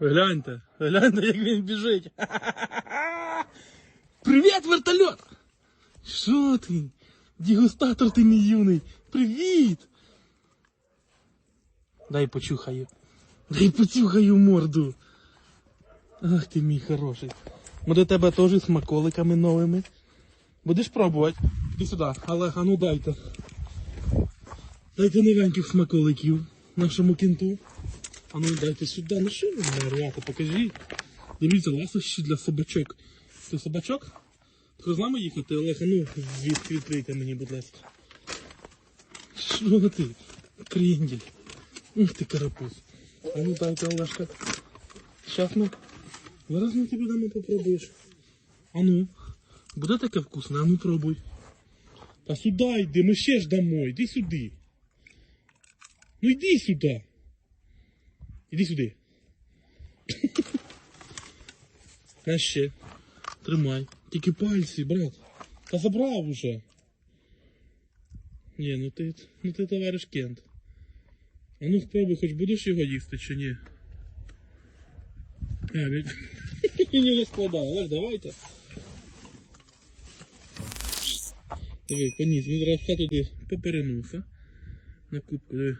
Гляньте, гляньте, як він біжить. Привіт, вертольот! Що ти? Дегустатор ти мій юний. Привіт! Дай почухаю. Дай почухаю морду. Ах ти мій хороший. Ми до тебе теж смаколиками новими. Будеш пробувати? Іди сюди. Але а ну дайте. Дайте новеньких смаколиків нашому кінту. А ну дайте сюди. Ну що ви нарвати? Покажіть. Дивіться, ласощі для собачок. Ти собачок? Ти з нами їхати, Олег, ну від, відкрийте мені, будь ласка. Що ти? Крендель. Ух ти карапуз. А ну дайте, Олешка. Щас ми. Зараз ми тобі дамо попробуєш. А ну. Буде таке вкусне, а ну пробуй. Та сюди йди, ми ще ж дамо, йди сюди. Ну йди сюди. Іди сюди. На ще. Тримай. Тільки пальці, брат. Та забрав уже. Ні, ну ти, ну ти товариш Кент. А ну спробуй, хоч будеш його їсти чи ні? А, він не складає, але давайте. Диви, поніс, він зараз туди поперенувся. На кубку, диви.